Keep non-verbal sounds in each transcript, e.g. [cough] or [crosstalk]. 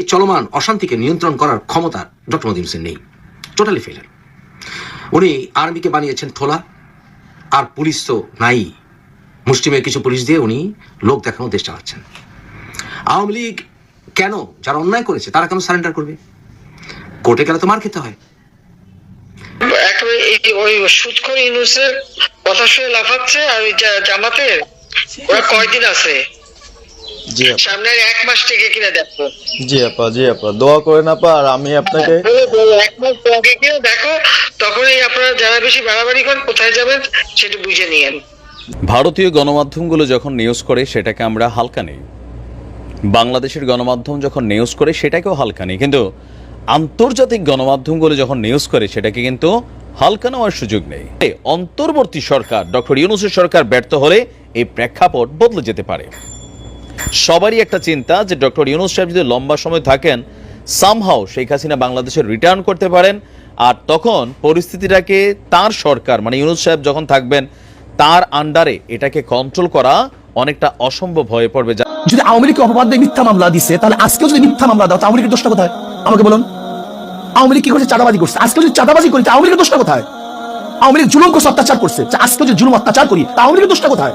এই চলমান অশান্তিকে নিয়ন্ত্রণ করার ক্ষমতা ডক্টর মোদী ইউনুসের নেই। টোটালি ফেলার উনি আর্মিকে বানিয়েছেন ঠোলা, আর পুলিশ তো নাই। মুসলিমের কিছু পুলিশ দিয়ে উনি লোক দেখানো দেশ চালাচ্ছেন। আওয়ামী লীগ কেন যারা অন্যায় করেছে, তারা কেন সারেন্ডার করবে? কোর্টে গেলে তো মার খেতে হয়। ওই সুৎখর ইউনুসের কথা শুনে লাফাচ্ছে আর জামাতের কয়দিন আছে? জি আপা। সামনে আর এক মাস থেকে কিনা দেখো। জি আপা জি আপা। দোয়া করেন আপা আর আমি আপনাকে এক মাস আগে কিনা দেখো তখনই আপনারা যারা বেশি বাড়াবাড়ি করেন কোথায় যাবেন সেটা বুঝে নিয়েন। ভারতীয় গণমাধ্যমগুলো যখন নিউজ করে সেটাকে আমরা হালকা নেই। বাংলাদেশের গণমাধ্যম যখন নিউজ করে সেটাকেও হালকা নেই। কিন্তু আন্তর্জাতিক গণমাধ্যমগুলো যখন নিউজ করে সেটাকে কিন্তু হালকা নেওয়ার সুযোগ নেই। অন্তর্বর্তী সরকার ডক্টর ইউনুসের সরকার ব্যর্থ হলে এই প্রেক্ষাপট বদলে যেতে পারে। সবারই একটা চিন্তা যে ডক্টর ইউনুস সাহেব যদি লম্বা সময় থাকেন সামহাও শেখ হাসিনা বাংলাদেশে রিটার্ন করতে পারেন। আর তখন পরিস্থিতিটাকে তার সরকার মানে ইউনুস সাহেব যখন থাকবেন, তার আন্ডারে এটাকে কন্ট্রোল করা অনেকটা অসম্ভব হয়ে পড়বে। যা যদি আওয়ামী লীগকে অপবাদ দিয়ে মিথ্যা মামলা দিছে, তাহলে আজকেও যদি মিথ্যা মামলা দাও আওয়ামী লীগের দোষটা কোথায়? আমাকে বলুন। আওয়ামী লীগ কি করছে? চাঁদাবাজি করছে। আজকে যদি চাঁদাবাজি করি আওয়ামী লীগের দোষটা কোথায়? আওয়ামী লীগ জুলুম করছে, অত্যাচার করছে। আজকে যদি জুলুম, অত্যাচার করি আওয়ামী লীগের দোষটা কোথায়?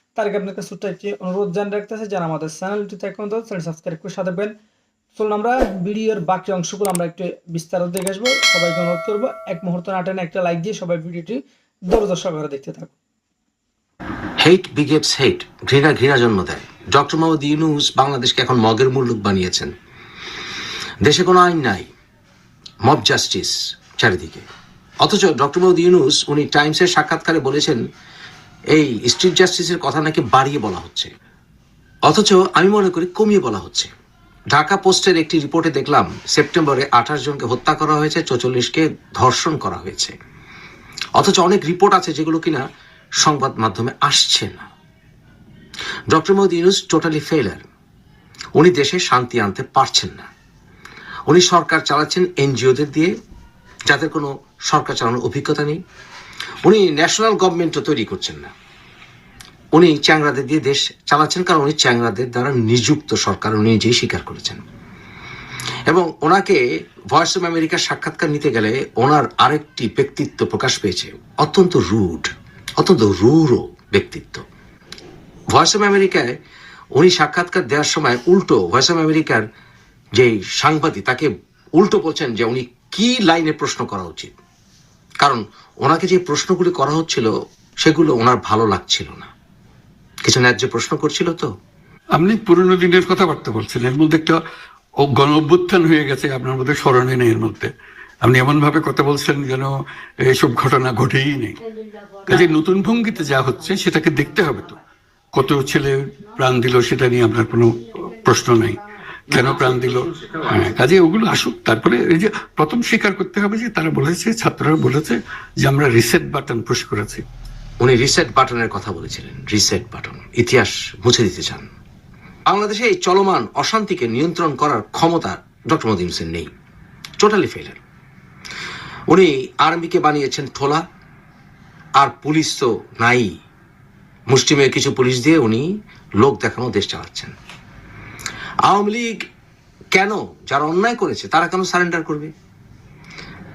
তার আগে আপনাকে ছোট্ট একটি অনুরোধ জানিয়ে রাখতেছে, যারা আমাদের চ্যানেলটিতে এখন তো চ্যানেল সাবস্ক্রাইব করে সাথে দেবেন চলুন আমরা ভিডিওর বাকি অংশগুলো আমরা একটু বিস্তারিত দেখে আসব। সবাইকে অনুরোধ করব, এক মুহূর্ত নাটানে একটা লাইক দিয়ে সবাই ভিডিওটি দর্শক সহকারে দেখতে থাকুন। হেট বিগেভস হেট ঘৃণা ঘৃণা জন্ম দেয়। ডক্টর মোহাম্মদ ইউনুস বাংলাদেশকে এখন মগের মুল্লুক বানিয়েছেন। দেশে কোনো আইন নাই মব জাস্টিস চারিদিকে। অথচ ডক্টর মোহাম্মদ ইউনুস উনি টাইমসের সাক্ষাৎকারে বলেছেন এই স্ট্রিট জাস্টিসের কথা নাকি বাড়িয়ে বলা হচ্ছে। অথচ আমি মনে করি কমিয়ে বলা হচ্ছে। ঢাকা পোস্টের একটি রিপোর্টে দেখলাম, সেপ্টেম্বরে আঠাশ জনকে হত্যা করা হয়েছে, চৌচল্লিশকে ধর্ষণ করা হয়েছে। অথচ অনেক রিপোর্ট আছে যেগুলো কিনা সংবাদ মাধ্যমে আসছে না। ডক্টর মোহাম্মদ ইউনুস টোটালি ফেলার উনি দেশে শান্তি আনতে পারছেন না। উনি সরকার চালাচ্ছেন এনজিওদের দিয়ে, যাদের কোনো সরকার চালানোর অভিজ্ঞতা নেই। উনি ন্যাশনাল গভর্নমেন্টও তৈরি করছেন না। উনি চ্যাংরাদের দিয়ে দেশ চালাচ্ছেন কারণ উনি চ্যাংরাদের দ্বারা নিযুক্ত সরকার, উনি নিজেই স্বীকার করেছেন। এবং ওনাকে ভয়েস অফ আমেরিকার সাক্ষাৎকার নিতে গেলে ওনার আরেকটি ব্যক্তিত্ব প্রকাশ পেয়েছে, অত্যন্ত রুড অত্যন্ত রুরও ব্যক্তিত্ব। ভয়েস অফ আমেরিকায় উনি সাক্ষাৎকার দেওয়ার সময় উল্টো ভয়েস অফ আমেরিকার যে সাংবাদিক, তাকে উল্টো বলছেন যে উনি কি লাইনে প্রশ্ন করা উচিত? কারণ ওনাকে যে প্রশ্নগুলি করা হচ্ছিল, সেগুলো ওনার ভালো লাগছিল না। কিছু ন্যায্য প্রশ্ন করছিল তো? আপনি পুরনো দিনের কথাবার্তা বলছেন, এর মধ্যে একটা গণ অভ্যুত্থান হয়ে গেছে, আপনার মধ্যে স্মরণে নেই এর মধ্যে। আপনি এমন ভাবে কথা বলছেন যেন এইসব ঘটনা ঘটেই নেই। কাজে নতুন ভঙ্গিতে যা হচ্ছে, সেটাকে দেখতে হবে তো। কত ছেলে প্রাণ দিল, সেটা নিয়ে আপনার কোনো প্রশ্ন নাই। কেন প্রাণ দিল? হ্যাঁ কাজে ওগুলো আসুক। তারপরে এই যে প্রথম স্বীকার করতে হবে যে তারা বলেছে, ছাত্ররা বলেছে যে আমরা রিসেট বাটন পুশ করেছি। উনি রিসেট বাটনের কথা বলেছিলেন। রিসেট বাটন ইতিহাস মুছে দিতে চান। বাংলাদেশে এই চলমান অশান্তিকে নিয়ন্ত্রণ করার ক্ষমতা ডক্টর মোদী ইউনুসের নেই। টোটালি ফেলার উনি আর্মিকে বানিয়েছেন ঠোলা, আর পুলিশ তো নাই। মুসলিমের কিছু পুলিশ দিয়ে উনি লোক দেখানো দেশ চালাচ্ছেন। আওয়ামী লীগ কেন, যারা অন্যায় করেছে, তারা কেন সারেন্ডার করবে?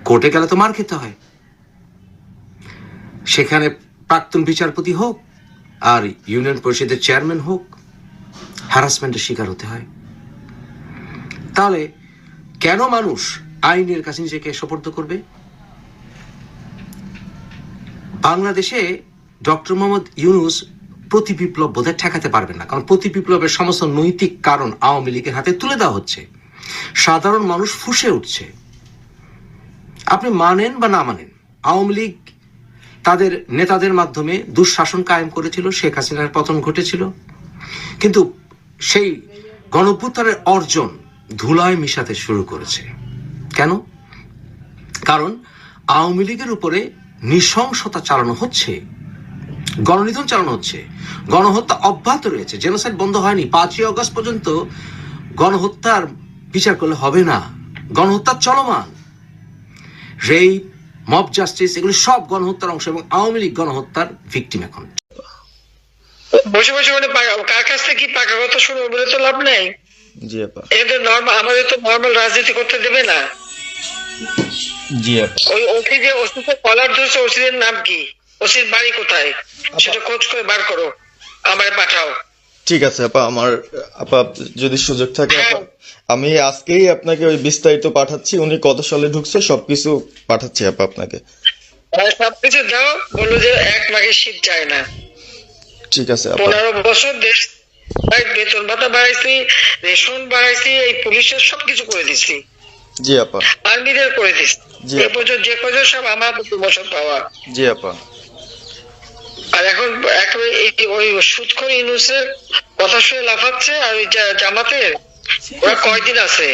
কোর্টে গেলে তো মার খেতে হয়। সেখানে প্রাক্তন বিচারপতি হোক, আর ইউনিয়ন পরিষদের চেয়ারম্যান হোক হ্যারাসমেন্টের শিকার হতে হয়। তাহলে কেন মানুষ আইনের কাছে নিজেকে সোপর্দ করবে? বাংলাদেশে ডক্টর মোহাম্মদ ইউনুস প্রতি বিপ্লব বোধহয় ঠেকাতে পারবেন না, কারণ প্রতি বিপ্লবের সমস্ত নৈতিক কারণ আওয়ামী লীগের হাতে তুলে দেওয়া হচ্ছে। সাধারণ মানুষ ফুসে উঠছে। আপনি মানেন বা না মানেন, আওয়ামী লীগ তাদের নেতাদের মাধ্যমে দুঃশাসন কায়েম করেছিল, শেখ হাসিনার পতন ঘটেছিল। কিন্তু সেই গণভ্যুত্থানের অর্জন ধুলায় মিশাতে শুরু করেছে। কেন? কারণ আওয়ামী লীগের উপরে নৃশংসতা চালানো হচ্ছে। গণনিধন চালানো হচ্ছে। গণহত্যা অব্যাহত রয়েছে। জেনোসাইড বন্ধ হয়নি। পাঁচই অগস্ট পর্যন্ত গণহত্যার বিচার করলে হবে না। গণহত্যা চলমান। রেপ মব জাস্টিস এগুলো সব গণহত্যার অংশ এবং আওয়ামী লীগ গণহত্যার ভিকটিম এখন। বসে বসে মানে কার কাছ থেকে কি পাকা কথা শুনব বলে তো লাভ নেই? জি আপা। এটা নর্মাল আমাদের তো নর্মাল রাজনীতি করতে দেবে না। জি আপা। ওই ওসি যে ওসিতে কলার ধরছে ওসিদের নাম কি? ওসির বাড়ি কোথায়? সেটা খোঁজ করে বার করো। আমায় পাঠাও। ঠিক আছে আপা আমার আপা যদি সুযোগ থাকে আমি আজকেই আপনাকে ওই বিস্তারিত পাঠাচ্ছি। উনি কত সালে ঢুকছে সবকিছু পাঠাচ্ছি আপা আপনাকে। সবকিছু দাও। বলল যে এক মাঘে শীত যায় না। ঠিক আছে আপা। পনেরো বছর দেশ বেতন ভাতা বাড়াইছি রেশন বাড়াইছি এই পুলিশের সবকিছু করে দিছি। জি আপা। আর্মিদের করে দিছি। এ পর্যন্ত যে কজন সব আমার প্রমোশন পাওয়া। জি আপা। আর এখন একেবারে এই ওই সুৎখর ইউনুসের কথা শুনে লাফাচ্ছে আর ওই জামাতের? ওরা কয়দিন আছে?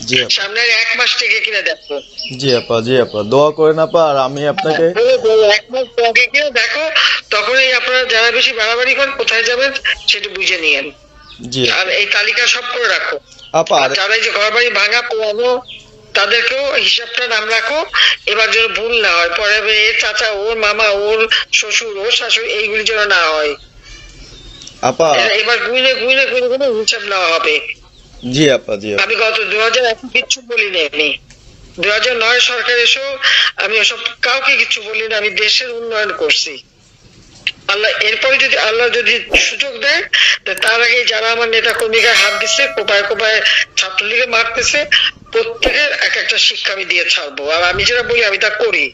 জি আপা। সামনে আর এক মাস থেকে কিনা দেখো। জি আপা জি আপা। দোয়া করেন আপা আর আমি আপনাকে এক মাস আগে কিনা দেখো তখনই আপনারা যারা বেশি বাড়াবাড়ি করেন কোথায় যাবেন সেটা বুঝে নিয়েন। জি। আর এই তালিকা সব করে রাখো। আপা যারা এই যে ঘর বাড়ি ভাঙা পোড়ানো তাদেরকেও হিসাবটা নাম রাখো এবার যেন ভুল না হয়। পরে এর চাচা ওর মামা ওর শ্বশুর ওর শাশুড়ি এইগুলি যেন না হয়। আপা। এবার হিসাব নেওয়া হবে। জি আপা জি আমি গত দু হাজার এক কিচ্ছু বলিনি আমি। দু হাজার নয় সরকার এসেও আমি ওসব কাউকে কিছু বলিনি আমি দেশের উন্নয়ন করছি। আল্লাহ এরপরে যদি আল্লাহ যদি সুযোগ দেয় তার আগে যারা আমার নেতা কর্মীকে হাত দিচ্ছে কোপায় কোপায় ছাত্রলীগে মারতেছে প্রত্যেকের এক একটা শিক্ষা আমি দিয়ে ছাড়বো। আর আমি যেটা বলি, আমি তা করি।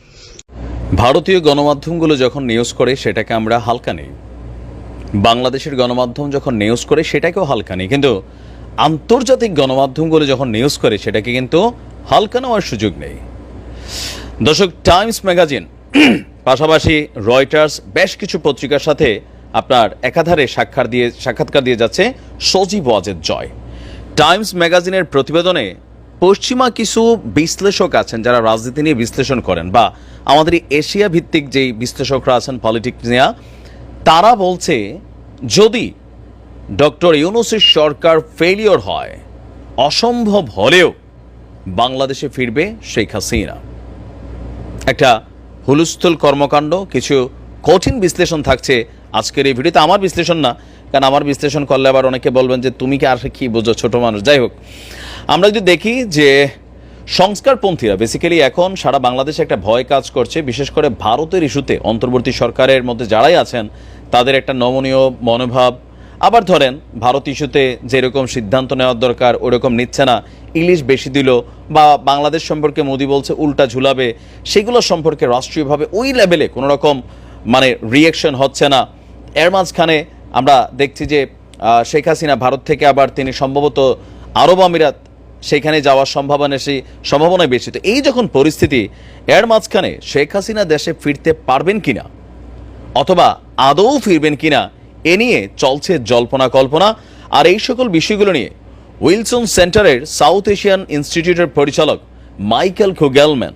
ভারতীয় গণমাধ্যমগুলো যখন নিউজ করে, সেটাকে আমরা হালকা নেই। বাংলাদেশের গণমাধ্যম যখন নিউজ করে, সেটাকেও হালকা নেই। কিন্তু আন্তর্জাতিক গণমাধ্যমগুলো যখন নিউজ করে, সেটাকে কিন্তু হালকা নেওয়ার সুযোগ নেই। দর্শক টাইমস ম্যাগাজিন [clears throat] পাশাপাশি রয়টার্স বেশ কিছু পত্রিকার সাথে আপনার একাধারে সাক্ষাৎ দিয়ে সাক্ষাৎকার দিয়ে যাচ্ছে সজীব ওয়াজেদ জয়। টাইমস ম্যাগাজিনের প্রতিবেদনে পশ্চিমা কিছু বিশ্লেষক আছেন যারা রাজনীতি নিয়ে বিশ্লেষণ করেন বা আমাদের এশিয়া ভিত্তিক যেই বিশ্লেষকরা আছেন পলিটিক্স নিয়ে, তারা বলছে যদি ডক্টর ইউনুসের সরকার ফেলিওর হয়, অসম্ভব হলেও বাংলাদেশে ফিরবে শেখ হাসিনা। একটা হুলস্থুল কর্মকাণ্ড, কিছু কঠিন বিশ্লেষণ থাকছে আজকের এই ভিডিওতে। আমার বিশ্লেষণ না, কারণ আমার বিশ্লেষণ করলে আবার অনেকে বলবেন যে, তুমি কি আর কি বোঝো ছোট মানুষ? যাই হোক। আমরা যদি দেখি যে সংস্কারপন্থীরা বেসিক্যালি এখন সারা বাংলাদেশে একটা ভয় কাজ করছে, বিশেষ করে ভারতের ইস্যুতে অন্তর্বর্তী সরকারের মধ্যে যারাই আছেন, তাদের একটা নমনীয় মনোভাব। আবার ধরেন, ভারত ইস্যুতে যেরকম সিদ্ধান্ত নেওয়ার দরকার, ওরকম নিচ্ছে না, ইলিশ বেশি দিল, বা বাংলাদেশ সম্পর্কে মোদি বলছে উল্টা ঝুলাবে, সেগুলো সম্পর্কে রাষ্ট্রীয়ভাবে ওই লেভেলে কোনো রকম মানে রিয়েকশন হচ্ছে না। এর মাঝখানে আমরা দেখছি যে শেখ হাসিনা ভারত থেকে আবার তিনি সম্ভবত আরব আমিরাত সেখানে যাওয়ার সম্ভাবনা সেই সম্ভাবনায় বেশি। তো এই যখন পরিস্থিতি, এর মাঝখানে শেখ হাসিনা দেশে ফিরতে পারবেন কিনা? অথবা আদৌ ফিরবেন কিনা? এ নিয়ে চলছে জল্পনা কল্পনা। আর এই সকল বিষয়গুলো নিয়ে উইলসন সেন্টারের সাউথ এশিয়ান ইনস্টিটিউটের পরিচালক মাইকেল খুগেলম্যান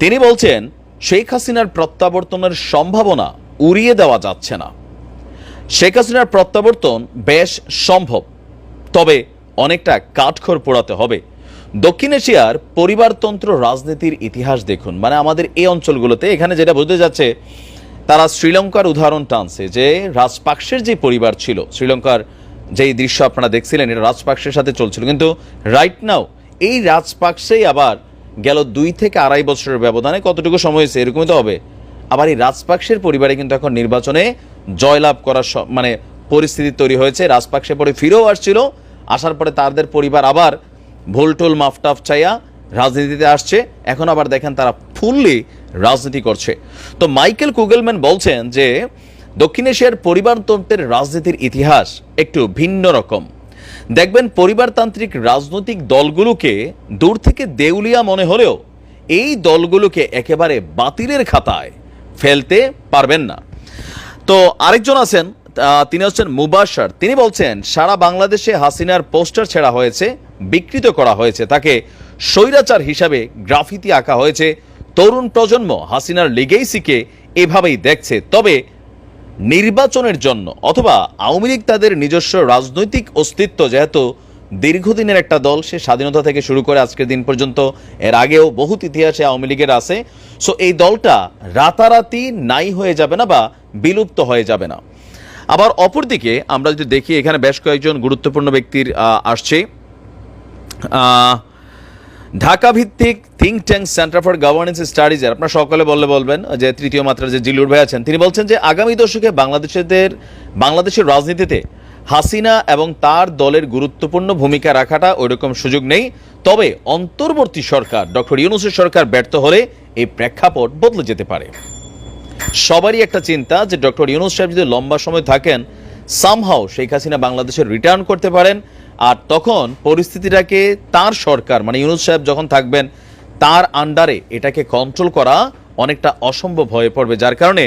তিনি বলছেন, শেখ হাসিনার প্রত্যাবর্তনের সম্ভাবনা উড়িয়ে দেওয়া যাচ্ছে না। শেখ হাসিনার প্রত্যাবর্তন বেশ সম্ভব। তবে অনেকটা কাঠখড় পোড়াতে হবে। দক্ষিণ এশিয়ার পরিবারতন্ত্র রাজনীতির ইতিহাস দেখুন। মানে আমাদের এই অঞ্চলগুলোতে এখানে যেটা বোঝা যাচ্ছে, তারা শ্রীলঙ্কার উদাহরণ টানছে যে রাজপাক্সের যে পরিবার ছিল, শ্রীলঙ্কার যেই দৃশ্য আপনারা দেখছিলেন, এটা রাজপাক্সের সাথে চলছিল। কিন্তু রাইট নাও এই রাজপাক্সেই আবার গেল দুই থেকে আড়াই বছরের ব্যবধানে কতটুকু সময় হয়েছে এরকমই তো হবে। আবার এই রাজপাক্সের পরিবারে কিন্তু এখন নির্বাচনে জয়লাভ করার মানে পরিস্থিতি তৈরি হয়েছে। রাজপাক্সে পরে ফিরেও আসছিল। আসার পরে তাদের পরিবার আবার ভোলটোল মাফটাফ চাইয়া রাজনীতিতে আসছে। এখন আবার দেখেন তারা ফুললি রাজনীতি করছে। তো মাইকেল কুগেলম্যান বলছেন যে, দক্ষিণ এশিয়ার পরিবারতন্ত্রের রাজনীতির ইতিহাস একটু ভিন্ন রকম। দেখবেন পরিবারতান্ত্রিক রাজনৈতিক দলগুলোকে দূর থেকে দেউলিয়া মনে হলেও এই দলগুলোকে একেবারে বাতিলের খাতায় ফেলতে পারবেন না। তো আরেকজন আছেন তিনি হচ্ছেন মুবাসার তিনি বলছেন, সারা বাংলাদেশে হাসিনার পোস্টার ছেড়া হয়েছে, বিকৃত করা হয়েছে। তাকে স্বৈরাচার হিসাবে গ্রাফিতি আঁকা হয়েছে। তরুণ প্রজন্ম হাসিনার লিগেইসিকে এভাবেই দেখছে। তবে নির্বাচনের জন্য অথবা আওয়ামী লীগ তাদের নিজস্ব রাজনৈতিক অস্তিত্ব, যেহেতু দীর্ঘদিনের একটা দল, সে স্বাধীনতা থেকে শুরু করে আজকের দিন পর্যন্ত, এর আগেও বহুত ইতিহাসে আওয়ামী লীগের আছে। সো এই দলটা রাতারাতি নাই হয়ে যাবে না বা বিলুপ্ত হয়ে যাবে না। আবার অপরদিকে আমরা যদি দেখি, এখানে বেশ কয়েকজন গুরুত্বপূর্ণ ব্যক্তির আসছে। ঢাকা ভিত্তিক think tank centre for governance স্টাডিজের আপনার সকলে বললে বলবেন যে তৃতীয় মাত্রার যে জিলুর ভাই আছেন, তিনি বলছেন যে আগামী দশকে বাংলাদেশের বাংলাদেশের রাজনীতিতে হাসিনা এবং তার দলের গুরুত্বপূর্ণ ভূমিকা রাখাটা ওইরকম সুযোগ নেই। তবে অন্তর্বর্তী সরকার, ডক্টর ইউনুসের সরকার ব্যর্থ হলে এই প্রেক্ষাপট বদলে যেতে পারে। সবারই একটা চিন্তা যে ডক্টর ইউনুস সাহেব যদি লম্বা সময় থাকেন সামহাও শেখ হাসিনা বাংলাদেশে রিটার্ন করতে পারেন। আর তখন পরিস্থিতিটাকে তার সরকার মানে ইউনুস সাহেব যখন থাকবেন, তার আন্ডারে এটাকে কন্ট্রোল করা অনেকটা অসম্ভব হয়ে পড়বে, যার কারণে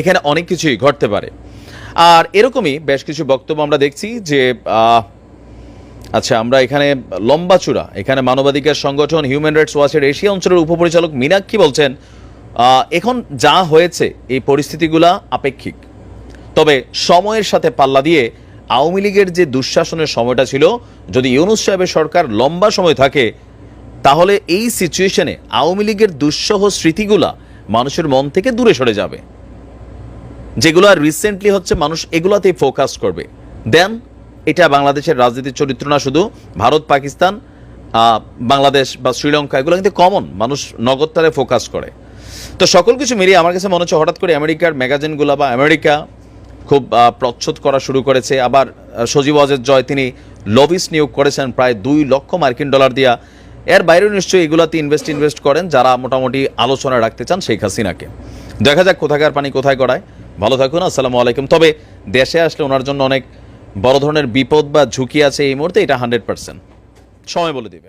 এখানে অনেক কিছুই ঘটতে পারে। আর এরকমই বেশ কিছু বক্তব্য আমরা দেখছি যে আচ্ছা আমরা এখানে লম্বা চূড়া। এখানে মানবাধিকার সংগঠন হিউম্যান রাইটস ওয়াচের এশিয়া অঞ্চলের উপপরিচালক মীনাক্ষী বলছেন এখন যা হয়েছে, এই পরিস্থিতিগুলা আপেক্ষিক। তবে সময়ের সাথে পাল্লা দিয়ে আওয়ামী লীগের যে দুঃশাসনের সময়টা ছিল, যদি ইউনুস সাহেবের সরকার লম্বা সময় থাকে, তাহলে এই সিচুয়েশনে আওয়ামী লীগের দুঃসহ স্মৃতিগুলা মানুষের মন থেকে দূরে সরে যাবে। যেগুলো রিসেন্টলি হচ্ছে, মানুষ এগুলাতেই ফোকাস করবে। দেন এটা বাংলাদেশের রাজনীতির চরিত্র না শুধু, ভারত, পাকিস্তান বাংলাদেশ বা শ্রীলঙ্কা, এগুলো কিন্তু কমন মানুষ নগদটারে ফোকাস করে। তো সকল কিছু মিলিয়ে আমার কাছে মনে হচ্ছে হঠাৎ করে আমেরিকার ম্যাগাজিনগুলো বা আমেরিকা খুব প্রচ্ছদ করা শুরু করেছে। আবার সজীব অজের জয়, তিনি লবিস নিয়োগ করেছেন প্রায় দুই লক্ষ মার্কিন ডলার দিয়া। এর বাইরেও নিশ্চয়ই এগুলাতে ইনভেস্ট ইনভেস্ট করেন যারা মোটামুটি আলোচনা রাখতে চান শেখ হাসিনাকে। দেখা যাক কোথাকার পানি কোথায় গড়ায়। ভালো থাকুন, আসসালামু আলাইকুম। তবে দেশে আসলে ওনার জন্য অনেক বড় ধরনের বিপদ বা ঝুঁকি আছে এই মুহূর্তে, এটা হান্ড্রেড পার্সেন্ট সময় বলে দিবে।